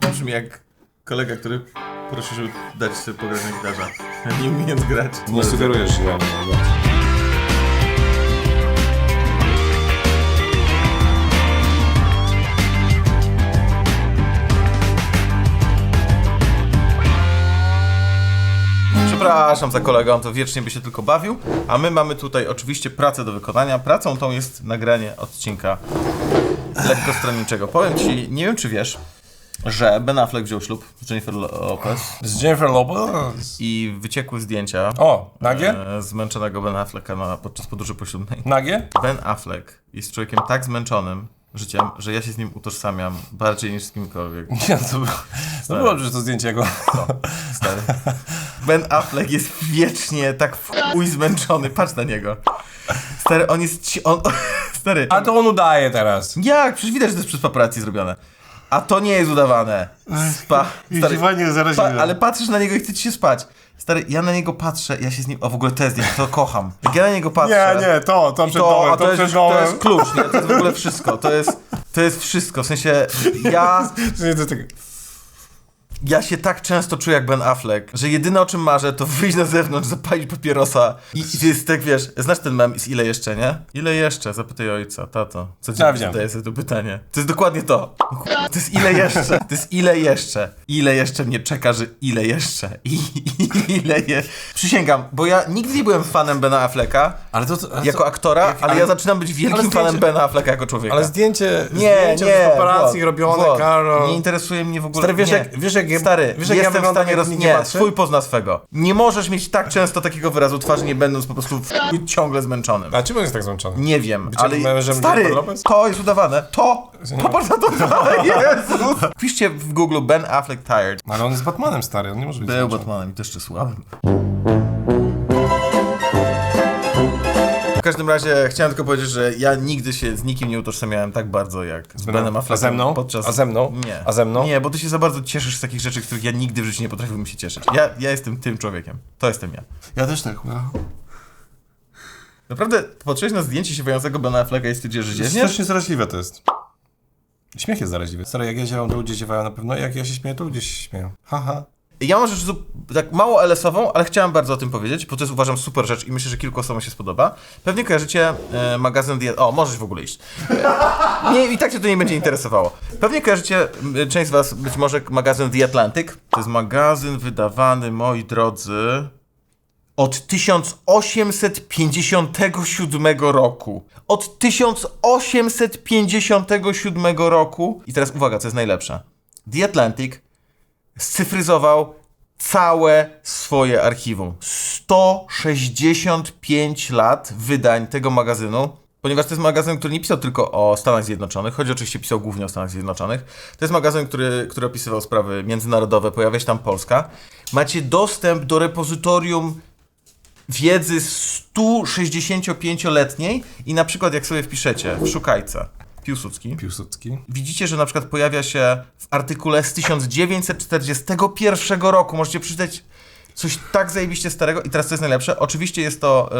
Brzmi jak kolega, który prosił, żeby dać sobie pograć na gitarze. Nie umiejąc grać. Nie sugerujesz, że ja nie mogę. Przepraszam za kolegę, on to wiecznie by się tylko bawił. A my mamy tutaj oczywiście pracę do wykonania. Pracą tą jest nagranie odcinka lekkostronniczego. Powiem ci, nie wiem czy wiesz, że Ben Affleck wziął ślub z Jennifer Lopez Z Jennifer Lopez? i wyciekły zdjęcia O, nagie? e, zmęczonego Ben Afflecka na, podczas podróży poślubnej. Nagie? Ben Affleck jest człowiekiem tak zmęczonym życiem, że ja się z nim utożsamiam bardziej niż z kimkolwiek. Nie, to było, to było że to zdjęcie jego. Stary. Ben Affleck jest wiecznie tak chuj zmęczony. Patrz na niego. Stary, on jest... Ci, on, stary. A to on udaje teraz. Jak? Przecież widać, że to jest przez paparazzi zrobione. A to nie jest udawane. Spa. Stary, pa, ale patrzysz na niego i chce ci się spać. Stary, ja na niego patrzę, ja się z nim... O, w ogóle to jest zdjęcie, to kocham. Jak ja na niego patrzę... Nie, nie, to, to przed to, a to, to, jest, to jest klucz, nie? To jest w ogóle wszystko. To jest, to jest wszystko. W sensie, ja... Ja się tak często czuję jak Ben Affleck, że jedyne o czym marzę to wyjść na zewnątrz, zapalić papierosa i, i jest tak, wiesz, znasz ten mem z ile jeszcze, nie? Ile jeszcze? Zapytaj ojca, tato. Co dzień zadaję sobie to pytanie. To jest dokładnie to. To jest ile jeszcze? To jest ile jeszcze? Ile jeszcze mnie czeka, że ile jeszcze? I, i ile je... Przysięgam, bo ja nigdy nie byłem fanem Bena Afflecka Ale to, to ale jako to, aktora, ale, ale- ja zaczynam być wielkim zdjęcie- fanem Bena Afflecka jako człowieka. ale zdjęcie, Nie, zdjęcie nie, paparazzi robione, Karol. Nie interesuje mnie w ogóle. Stary, wiesz nie. jak- wiesz jak ja- Stary, wiesz jak ja jestem w stanie roz... nie Nie, patrzy? twój pozna swego. Nie możesz mieć tak często takiego wyrazu twarzy, nie będąc po prostu w... ciągle zmęczonym. A czym on jest tak zmęczony? Nie wiem, Bycie ale... mężem Stary, to jest udawane. To! Popatrz na to! Jezus! Piszcie w Google Ben Affleck Tired. Ale on jest Batmanem stary, on nie może być Był zmęczony. Batmanem i to jeszcze słabym. Każdym razie chciałem tylko powiedzieć, że ja nigdy się z nikim nie utożsamiałem tak bardzo jak z Benem Affleckiem. A ze mną? Podczas... A ze mną? Nie. A ze mną? Nie, bo ty się za bardzo cieszysz z takich rzeczy, których ja nigdy w życiu nie potrafiłbym się cieszyć. Ja, ja jestem tym człowiekiem. To jestem ja. Ja też tak. No. Naprawdę patrzyłeś na zdjęcie siewającego Bena Afflecka i stwierdziłeś, że ziewniesz? Strasznie zaraźliwe to jest. Śmiech jest zaraźliwy. Stary, jak ja ziewam, to ludzie ziewają na pewno, jak ja się śmieję, to ludzie się śmieją. Haha. Ja mam rzecz tak mało LS-ową, ale chciałem bardzo o tym powiedzieć, bo to jest uważam super rzecz i myślę, że kilku osobom się spodoba. Pewnie kojarzycie e, magazyn The... O, możesz w ogóle iść. E, nie, I tak cię to nie będzie interesowało. Pewnie kojarzycie, część z was być może magazyn The Atlantic. To jest magazyn wydawany, moi drodzy, od 1857 roku. Od 1857 roku. I teraz uwaga, co jest najlepsze. The Atlantic scyfryzował całe swoje archiwum. 165 lat wydań tego magazynu, ponieważ to jest magazyn, który nie pisał tylko o Stanach Zjednoczonych, choć oczywiście pisał głównie o Stanach Zjednoczonych. To jest magazyn, który, który opisywał sprawy międzynarodowe, pojawia się tam Polska. Macie dostęp do repozytorium wiedzy 165-letniej i na przykład jak sobie wpiszecie w szukajce Piłsudski, Piłsudski. widzicie, że na przykład pojawia się w artykule z 1941 roku. Możecie przeczytać coś tak zajebiście starego. I teraz co jest najlepsze? Oczywiście jest to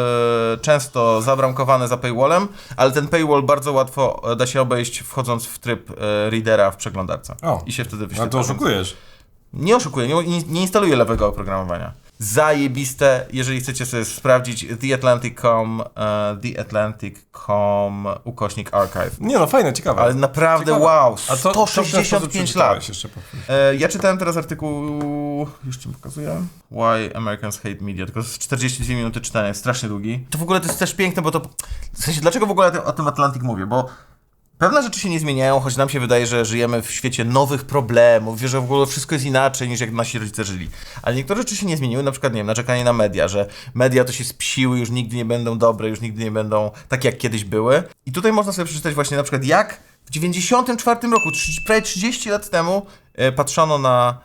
e, często zabramkowane za paywallem, ale ten paywall bardzo łatwo e, da się obejść wchodząc w tryb e, readera w przeglądarce. O. I się wtedy No wyświetla. to więc- oszukujesz. Nie oszukuję, nie, nie, nie instaluję lewego oprogramowania. Zajebiste, jeżeli chcecie sobie sprawdzić theatlantic.com, e, theatlantic.com ukośnik archive. Nie no, fajne, ciekawe. Ale naprawdę Ciekawe. wow, A to- to w ten sposób 165 lat. przeczytałeś Jeszcze powiem. E, ja czytałem teraz artykuł, już ci pokazuję, Why Americans Hate Media, tylko z 42 minuty czytania, strasznie długi. To w ogóle to jest też piękne, bo to, w sensie dlaczego w ogóle o tym- o tym Atlantic mówię, bo Pewne rzeczy się nie zmieniają, choć nam się wydaje, że żyjemy w świecie nowych problemów, że w ogóle wszystko jest inaczej niż jak nasi rodzice żyli. Ale niektóre rzeczy się nie zmieniły, na przykład, nie wiem, naczekanie na media, że media to się spsiły, już nigdy nie będą dobre, już nigdy nie będą takie jak kiedyś były. I tutaj można sobie przeczytać właśnie na przykład jak w 94 roku, trzy- prawie 30 lat temu, e, patrzono na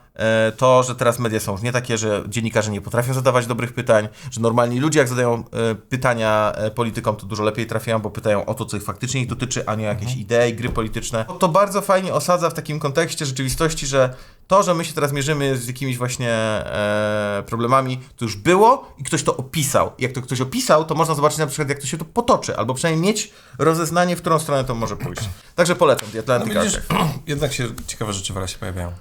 To, że teraz media są już nie takie, że dziennikarze nie potrafią zadawać dobrych pytań, że normalni ludzie, jak zadają e, pytania e, politykom, to dużo lepiej trafiają, bo pytają o to, co ich faktycznie ich dotyczy, a nie o jakieś idee, gry polityczne. To bardzo fajnie osadza w takim kontekście rzeczywistości, że to, że my się teraz mierzymy z jakimiś właśnie e, problemami, to już było i ktoś to opisał. Jak to ktoś opisał, to można zobaczyć na przykład, jak to się to potoczy, albo przynajmniej mieć rozeznanie, w którą stronę to może pójść. Także polecam The Atlantic No widzisz, jednak się ciekawe rzeczy w się pojawiają.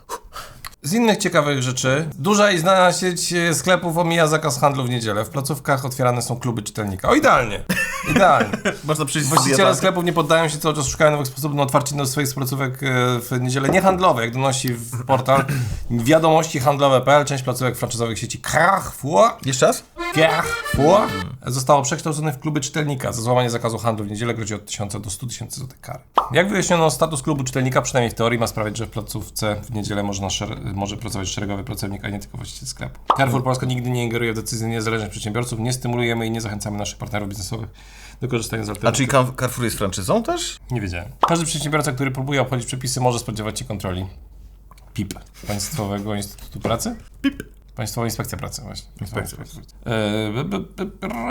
Z innych ciekawych rzeczy, duża i znana sieć e, sklepów omija zakaz handlu w niedzielę. W placówkach otwierane są kluby czytelnika. O, idealnie! Idealnie. Można przyjść Właściciele dietą. sklepów nie poddają się cały czas, szukają nowych sposobów na otwarcie do swoich placówek e, w niedzielę niehandlowe, jak donosi w portal wiadomości handlowe.pl. Część placówek franczyzowych sieci Carrefour Jeszcze raz? Carrefour zostało przekształcone w kluby czytelnika. Za złamanie zakazu handlu w niedzielę grozi od 1000 do 100 tysięcy złotych kary. Jak wyjaśniono, status klubu czytelnika, przynajmniej w teorii, ma sprawiać, że w placówce w niedzielę można może pracować szeregowy pracownik, a nie tylko właściciel sklepu. Carrefour Polska nigdy nie ingeruje w decyzje niezależnych przedsiębiorców, nie stymulujemy i nie zachęcamy naszych partnerów biznesowych do korzystania z A alternatyw. czyli Car- Carrefour jest franczyzą też? Nie wiedziałem. Każdy przedsiębiorca, który próbuje obchodzić przepisy, może spodziewać się kontroli PIP, Państwowego Instytutu Pracy. PIP. Państwowa Inspekcja Pracy, właśnie. Inspekcja Pracy. E,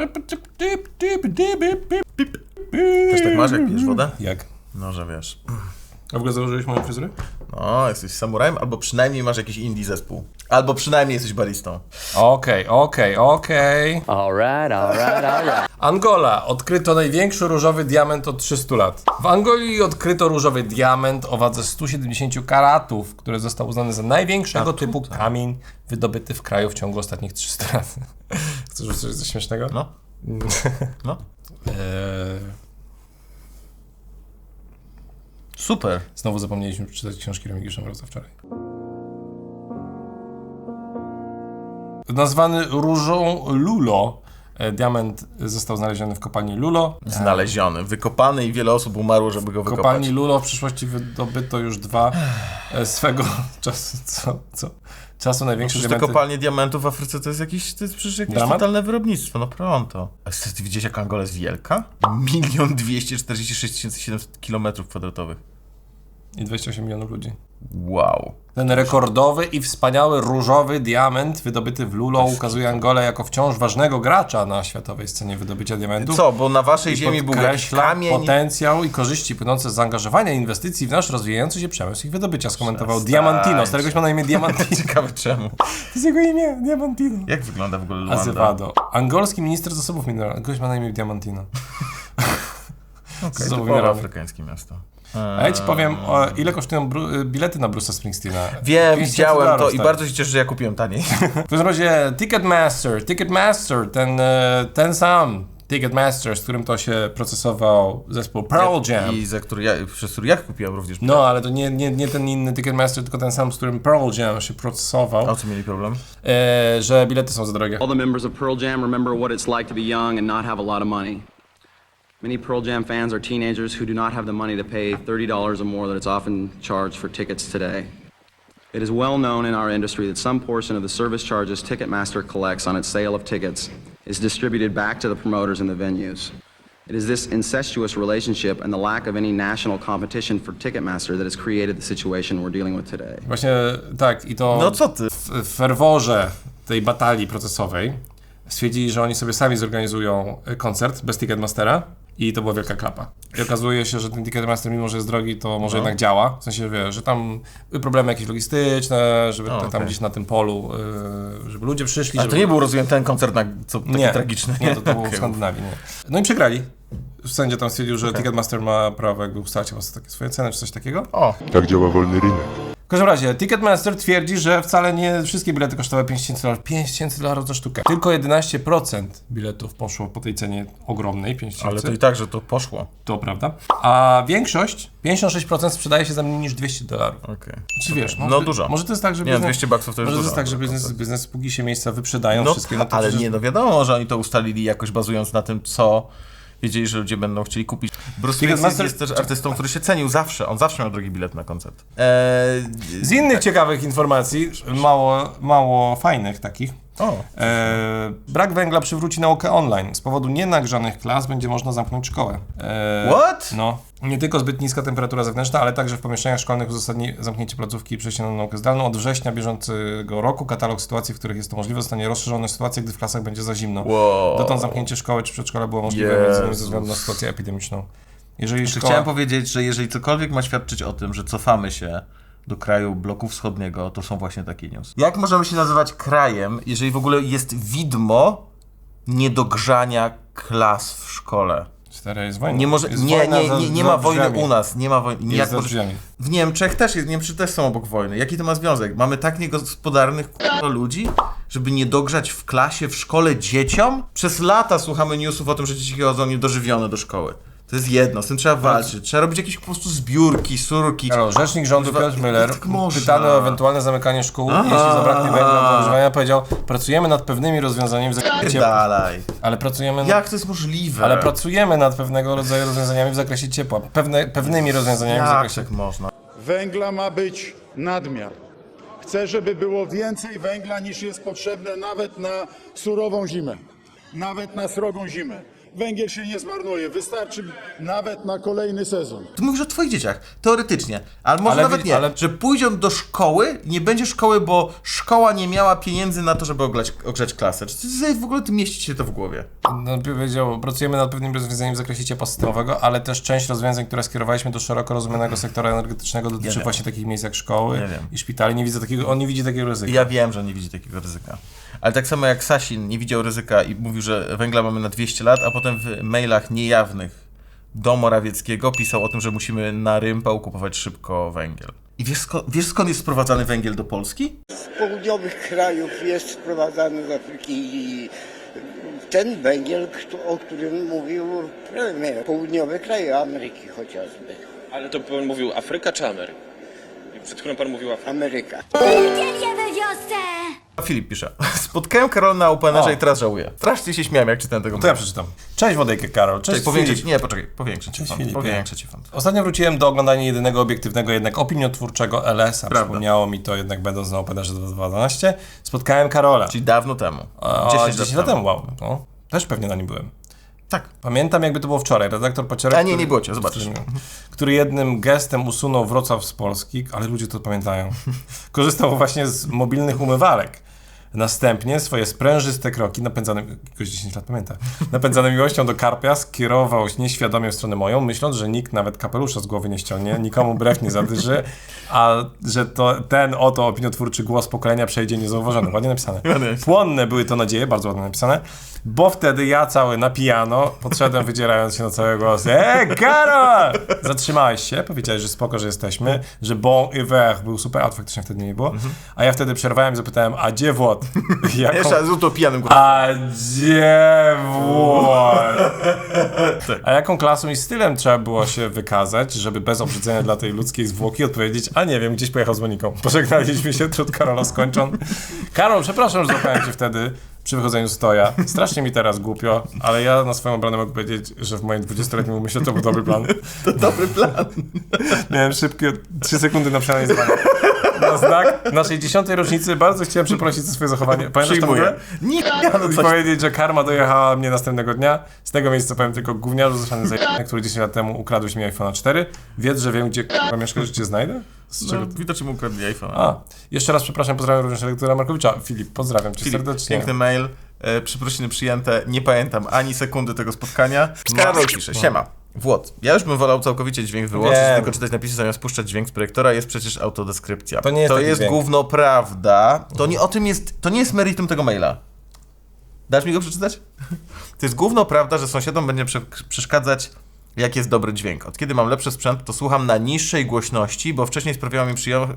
Też tak masz, jak pijesz wodę? Jak? No, że wiesz. A w ogóle założyłeś moją fryzurę? No, jesteś samurajem, albo przynajmniej masz jakiś indie zespół. Albo przynajmniej jesteś baristą. Okej, okej, okej. Alright, alright, alright. Angola. Odkryto największy różowy diament od 300 lat. W Angolii odkryto różowy diament o wadze 170 karatów, który został uznany za największego typu kamień wydobyty w kraju w ciągu ostatnich 300 lat. Chcesz coś coś śmiesznego? No. No. Eee, Super. znowu zapomnieliśmy przeczytać książki Remigiusza Mroza wczoraj. Nazwany różą Lulo, e, diament został znaleziony w kopalni Lulo. Znaleziony, wykopany i wiele osób umarło, żeby go W wykopać. kopalni Lulo w przyszłości wydobyto już dwa e, swego czasu, co, co, czasu największe Przecież te diamenty. kopalnie diamentów w Afryce to jest jakieś, to jest przecież jakieś Dramat? totalne wyrobnictwo, no pronto. A ty widziałeś jak Angola jest wielka? Milion dwieście czterdzieści sześć 700 kilometrów kwadratowych. I 28 milionów ludzi. Wow. Ten rekordowy i wspaniały różowy diament wydobyty w Lulo ukazuje Angolę jako wciąż ważnego gracza na światowej scenie wydobycia diamentów. Co, bo na waszej ziemi był kamień... potencjał i korzyści płynące z zaangażowania inwestycji w nasz rozwijający się przemysł ich wydobycia, skomentował Przestańcie. Diamantino. Staregoś ma na imię Diamantino. Ciekawe czemu. to jest jego imię, Diamantino. Jak wygląda w ogóle Luanda? Azewado. Angolski minister zasobów mineralnych. Gość ma na imię Diamantino. Okay, Zasobów typowo mineralnych. afrykańskie miasto. A ja ci powiem, o, ile kosztują y, bilety na Bruce'a Springsteena. Wiem, 500 widziałem to i tak. bardzo się cieszę, że ja kupiłem taniej. W każdym razie Ticketmaster, Ticketmaster, ten, e, ten sam Ticketmaster, z którym to się procesował zespół Pearl Jam. I za który ja, przez który ja kupiłem również. No, ale to nie, nie, nie ten inny Ticketmaster, tylko ten sam, z którym Pearl Jam się procesował, O co mieli problem? e, że bilety są za drogie. All the members of Pearl Jam remember what it's like to be young and not have a lot of money. Many Pearl Jam fans are teenagers who do not have the money to pay $30 or more that it's often charged for tickets today. It is well known in our industry that some portion of the service charges Ticketmaster collects on its sale of tickets is distributed back to the promoters and the venues. It is this incestuous relationship and the lack of any national competition for Ticketmaster that has created the situation we're dealing with today. Właśnie tak, i to No co ty? w, w ferworze tej batalii procesowej stwierdzili, że oni sobie sami zorganizują koncert bez Ticketmastera i to była wielka klapa. I okazuje się, że ten Ticketmaster, mimo że jest drogi, to może jednak działa. W sensie, wie, że tam były problemy jakieś logistyczne, żeby O, te- tam okej. gdzieś na tym polu, y, żeby ludzie przyszli. Ale żeby... to nie był, rozumiem, ten koncert, na, co taki nie, tragiczny. Nie, to, to było w. Skandynawii. Nie. No i przegrali. Sędzia tam stwierdził, że Ticketmaster ma prawo jakby ustalać po takie swoje ceny, czy coś takiego. O, Tak działa wolny rynek. W każdym razie, Ticketmaster twierdzi, że wcale nie wszystkie bilety kosztowały 5000 dolarów. 5000 dolarów za sztukę. Tylko 11% biletów poszło po tej cenie ogromnej, 5000. ale to i tak, że to poszło. To prawda. A większość, 56% sprzedaje się za mniej niż 200 dolarów. Okej. Czy wiesz, No może, dużo. Może to jest tak, że Nie, 200 baksów to już może to dużo. jest tak, że No, biznes, biznes póki się miejsca wyprzedają No, wszystkie. No to ale przecież- nie, no wiadomo, że oni to ustalili jakoś bazując na tym, co wiedzieli, że ludzie będą chcieli kupić. Bruce Springsteen Ticketmaster- jest też artystą, który się cenił zawsze. On zawsze miał drogi bilet na koncert. Eee, Z innych ciekawych informacji, mało, mało fajnych takich. O. E, brak węgla przywróci naukę online. Z powodu nienagrzanych klas będzie można zamknąć szkołę. E, What? No. Nie tylko zbyt niska temperatura zewnętrzna, ale także w pomieszczeniach szkolnych uzasadni zamknięcie placówki i przejście na naukę zdalną. Od września bieżącego roku katalog sytuacji, w których jest to możliwe, zostanie rozszerzony w sytuacjach, gdy w klasach będzie za zimno. Wow. Dotąd zamknięcie szkoły czy przedszkola było możliwe Jezus. między innymi ze względu na sytuację epidemiczną. Jeżeli szkoła... Chciałem powiedzieć, że jeżeli cokolwiek ma świadczyć o tym, że cofamy się do kraju bloku wschodniego, to są właśnie takie news. Jak możemy się nazywać krajem, jeżeli w ogóle jest widmo niedogrzania klas w szkole? Stara jest wojna. Nie może, Jest nie, wojna nie, nie, nie za ma wojny drzwiami. u nas, nie ma wojny. Jest Jak za może- w Niemczech też jest, Niemcy też są obok wojny. Jaki to ma związek? Mamy tak niegospodarnych k***a, ludzi, żeby nie dogrzać w klasie, w szkole dzieciom? Przez lata słuchamy newsów o tym, że dzieci chodzą niedożywione do szkoły. To jest jedno, z tym trzeba walczyć. Trzeba robić jakieś po prostu zbiórki, surki. Halo, rzecznik rządu Kurwa, Piotr Müller, jak można? pytany o ewentualne zamykanie szkół, jeśli zabraknie węgla do używania, powiedział, pracujemy nad pewnymi rozwiązaniami w zakresie ciepła. Dalej. Ale pracujemy, Jak to jest możliwe? ale pracujemy nad pewnego rodzaju rozwiązaniami w zakresie ciepła. Pewne, pewnymi rozwiązaniami w Jak zakresie... tak można? Węgla ma być nadmiar. Chcę, żeby było więcej węgla niż jest potrzebne nawet na surową zimę, nawet na srogą zimę. Węgiel się nie zmarnuje, wystarczy nawet na kolejny sezon. Ty mówisz o twoich dzieciach, teoretycznie. Ale może Ale nawet wi- nie, ale- że pójdą do szkoły, nie będzie szkoły, bo szkoła nie miała pieniędzy na to, żeby ogrzać, ogrzać klasę. Czy ty sobie w ogóle ty mieści się to w głowie? No, powiedział, pracujemy nad pewnymi rozwiązaniami w zakresie ciepła systemowego, ale też część rozwiązań, które skierowaliśmy do szeroko rozumianego sektora energetycznego dotyczy wiem. właśnie takich miejsc jak szkoły Ja wiem. i szpitali. Nie widzę takiego, on nie widzi takiego ryzyka. Ja wiem, że nie widzi takiego ryzyka. Ale tak samo jak Sasin nie widział ryzyka i mówił, że węgla mamy na 200 lat, a potem w mailach niejawnych do Morawieckiego pisał o tym, że musimy na rympał kupować szybko węgiel. I wiesz, sko- wiesz skąd jest sprowadzany węgiel do Polski? z południowych krajów jest sprowadzany z Afryki i ten węgiel, o którym mówił premier, południowe kraje Ameryki chociażby. Ale to pan mówił Afryka czy Ameryka? Przed chwilą pan mówił Afryka. Ameryka. We wiosce! Filip pisze. Spotkałem Karola na Openerze i teraz żałuję. Strasznie się śmiałem, jak czytałem tego. To ja przeczytam. Cześć Wodejkę Karol, cześć, Cześć, powiększyć, Filip. nie, poczekaj, powiększę ci Cześć, font. Filipie. Powiększę ci font. Ostatnio wróciłem do oglądania jedynego obiektywnego, jednak opiniotwórczego LS-a. Prawda. Przypomniało mi to jednak będąc na Openerze 2012. Spotkałem Karola. Czyli dawno temu. O, 10, 10 lat temu, wow. No, też pewnie na nim byłem. Tak. Pamiętam jakby to było wczoraj. Redaktor Paciorek, A nie, nie było cię, zobaczysz. który, który jednym gestem usunął Wrocław z Polski, ale ludzie to pamiętają. Korzystał właśnie z mobilnych umywalek. Następnie swoje sprężyste kroki, napędzane, jakoś 10 lat pamięta, napędzane miłością do Karpia, skierował nieświadomie w stronę moją, myśląc, że nikt nawet kapelusza z głowy nie ściągnie, nikomu brew nie zadyży, a że to ten oto opiniotwórczy głos pokolenia przejdzie niezauważony. Ładnie napisane. Płonne były to nadzieje, bardzo ładnie napisane, bo wtedy ja cały napijano, podszedłem wydzierając się na cały głos. Eee, Karol! Zatrzymałeś się, powiedziałeś, że spoko, że jesteśmy, że bon hiver był super, a faktycznie wtedy nie było. A ja wtedy przerwałem i zapytałem, a gdzie Włod? Jaką... Jeszcze raz z utopianym głosem. A gdzie Włod? A jaką klasą i stylem trzeba było się wykazać, żeby bez obrzydzenia dla tej ludzkiej zwłoki odpowiedzieć, a nie wiem, gdzieś pojechał z Moniką. Pożegnaliśmy się, trud Karola skończon. Karol, przepraszam, że złapałem cię wtedy przy wychodzeniu stoja. Strasznie mi teraz głupio, ale ja na swoją obronę mogę powiedzieć, że w moim 20-letnim umyśle to był dobry plan. To dobry plan. Miałem szybkie 3 sekundy na przeanalizowanie. Na znak naszej dziesiątej rocznicy bardzo chciałem przeprosić za swoje zachowanie. Pamiętasz to ogóle? Nie, no I coś powiedzieć, że karma dojechała mnie następnego dnia. Z tego miejsca powiem tylko gówniarzu zresztą za który 10 lat temu ukradłeś mi iPhone'a 4. Wiedz, że wiem, gdzie k***a mieszkasz, że cię znajdę? Z czego... No, widocznie mu ukradli iPhone. A, jeszcze raz przepraszam, pozdrawiam również redaktora Markowicza. Filip, pozdrawiam cię Filip, serdecznie. piękny mail, e, przeprosiny przyjęte, nie pamiętam ani sekundy tego spotkania. Karol pisze, siema. Włod, ja już bym wolał całkowicie dźwięk wyłączyć, Wiem. tylko czytać napisy zamiast puszczać dźwięk z projektora, jest przecież autodeskrypcja. To nie jest to taki jest dźwięk. gówno prawda. To nie o tym jest, to nie jest meritum tego maila. Dasz mi go przeczytać? To jest gówno prawda, że sąsiadom będzie prze przeszkadzać jak jest dobry dźwięk. Od kiedy mam lepszy sprzęt, to słucham na niższej głośności, bo wcześniej sprawiała mi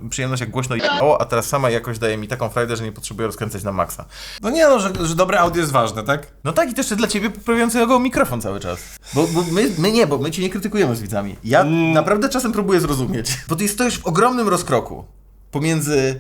przyjemność jak głośno jechało, a teraz sama jakoś daje mi taką frajdę, że nie potrzebuję rozkręcać na maksa. No nie no, że, że dobre audio jest ważne, tak? No tak i też dla ciebie poprawiającego mikrofon cały czas. Bo, bo my, my nie, bo my cię nie krytykujemy z widzami. Ja naprawdę czasem próbuję zrozumieć. Bo ty stoisz w ogromnym rozkroku pomiędzy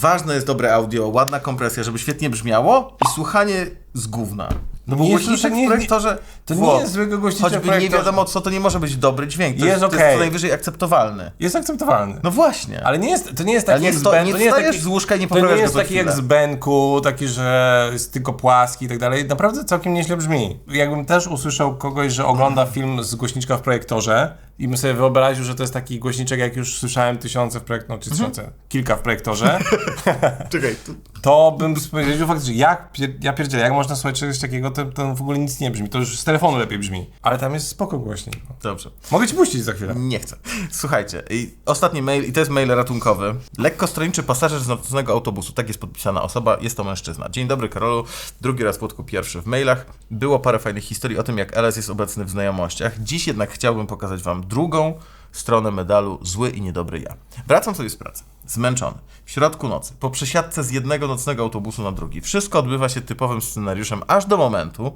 ważne jest dobre audio, ładna kompresja, żeby świetnie brzmiało i słuchanie z gówna. No bo Głośniczek głośniczek w nie- projektorze to nie jest zwykły głośniczek Choćby nie wiadomo co, to nie może być dobry dźwięk. To Jest jest, to okej. jest co najwyżej akceptowalny. Jest akceptowalny. No właśnie. Ale nie jest, to nie jest Ale taki nie jak z Ben- nie to nie jest taki, z łóżka i nie To nie poprawiasz jest taki jak z. Benku, taki, że jest tylko płaski i tak dalej. Naprawdę całkiem nieźle brzmi. Jakbym też usłyszał kogoś, że ogląda film z głośniczka w projektorze i bym sobie wyobraził, że to jest taki głośniczek, jak już słyszałem tysiące w projektorze, no, czy tysiące, kilka w projektorze, Czekaj, tu... to bym powiedział faktycznie, jak, pier- ja pierdzielę, jak można słuchać czegoś takiego, to, to w ogóle nic nie brzmi. To już z telefonu lepiej brzmi. Ale tam jest spoko głośniej. No. Dobrze. Mogę ci puścić za chwilę. Nie chcę. Słuchajcie, i ostatni mail, i to jest mail ratunkowy. Lekko stroniczy pasażer z nocnego autobusu, tak jest podpisana osoba, jest to mężczyzna. Dzień dobry Karolu, drugi raz Płotku pierwszy w mailach. Było parę fajnych historii o tym, jak LS jest obecny w znajomościach. Dziś jednak chciałbym pokazać wam drugą stronę medalu zły i niedobry ja. Wracam sobie z pracy, zmęczony, w środku nocy, po przesiadce z jednego nocnego autobusu na drugi. Wszystko odbywa się typowym scenariuszem aż do momentu,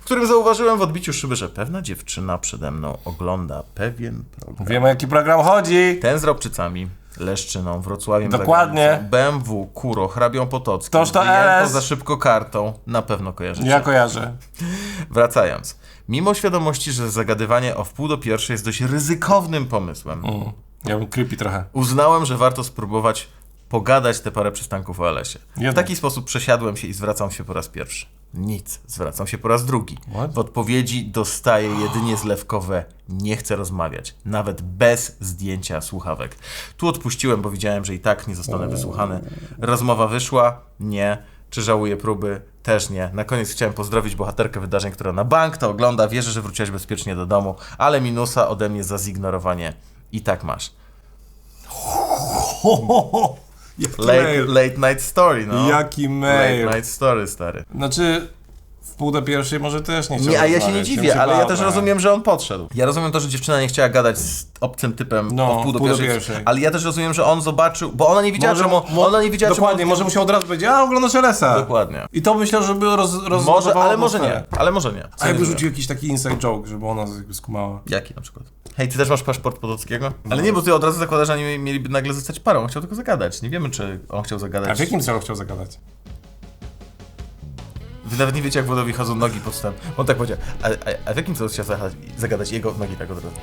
w którym zauważyłem w odbiciu szyby, że pewna dziewczyna przede mną ogląda pewien program. Wiem o jaki program chodzi. Ten z Robczycami, Leszczyną, Wrocławiem Dokładnie. BMW, Kuro, hrabią Potockim, Toż to za szybko kartą, na pewno kojarzycie. Ja kojarzę. Wracając. Mimo świadomości, że zagadywanie o wpół do pierwszej jest dość ryzykownym pomysłem, Mm. Ja bym creepy trochę. uznałem, że warto spróbować pogadać te parę przystanków o LS-ie. W Jednak. taki sposób przesiadłem się i zwracam się po raz pierwszy. Nic. Zwracam się po raz drugi. What? W odpowiedzi dostaję jedynie zlewkowe nie chcę rozmawiać, nawet bez zdjęcia słuchawek. Tu odpuściłem, bo widziałem, że i tak nie zostanę wysłuchany. Rozmowa wyszła? Nie. Czy żałuję próby? Też nie. Na koniec chciałem pozdrowić bohaterkę wydarzeń, która na bank to ogląda. Wierzę, że wróciłaś bezpiecznie do domu, ale minusa ode mnie za zignorowanie i tak masz. Late, late night story, no. Jaki mail. Late night story, stary. Znaczy, w pół do pierwszej może też nie chciał Nie, a ja się nie rozmawiać, dziwię, ale ja też rozumiem, że on podszedł. Ja rozumiem to, że dziewczyna nie chciała gadać z obcym typem No, o wpół do pierwszej, ale ja też rozumiem, że on zobaczył, bo ona nie widziała, Może, mo- ona nie widziała, Dokładnie, czemu... może musiał od razu powiedzieć, a oglądasz LS-a. Dokładnie. I to myślę, że by roz, roz Może, ale może nie, ale może nie. A jakby rzucił jakiś taki inside joke, żeby ona jakby skumała. Jaki na przykład? Hej, ty też masz paszport Podockiego? Ale nie, bo ty od razu zakładasz, że oni mieliby nagle zostać parą. On chciał tylko zagadać. Nie wiemy, czy on chciał zagadać. A w jakim celu chciał zagadać? Wy nawet nie wiecie, jak Wodowi chodzą nogi pod stem. On tak powiedział, a, a, a w jakim celu chciał zagadać, zagadać jego nogi tak od razu?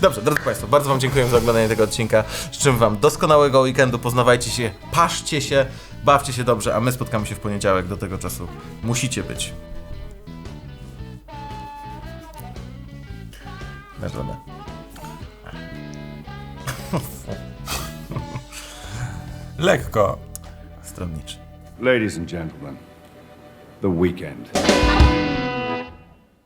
Dobrze, drodzy Państwo, bardzo Wam dziękuję za oglądanie tego odcinka. Życzę Wam doskonałego weekendu, poznawajcie się, paszcie się, bawcie się dobrze, a my spotkamy się w poniedziałek. Do tego czasu musicie być. Na żonę. Lekko. Stronniczy. Ladies and gentlemen, the weekend.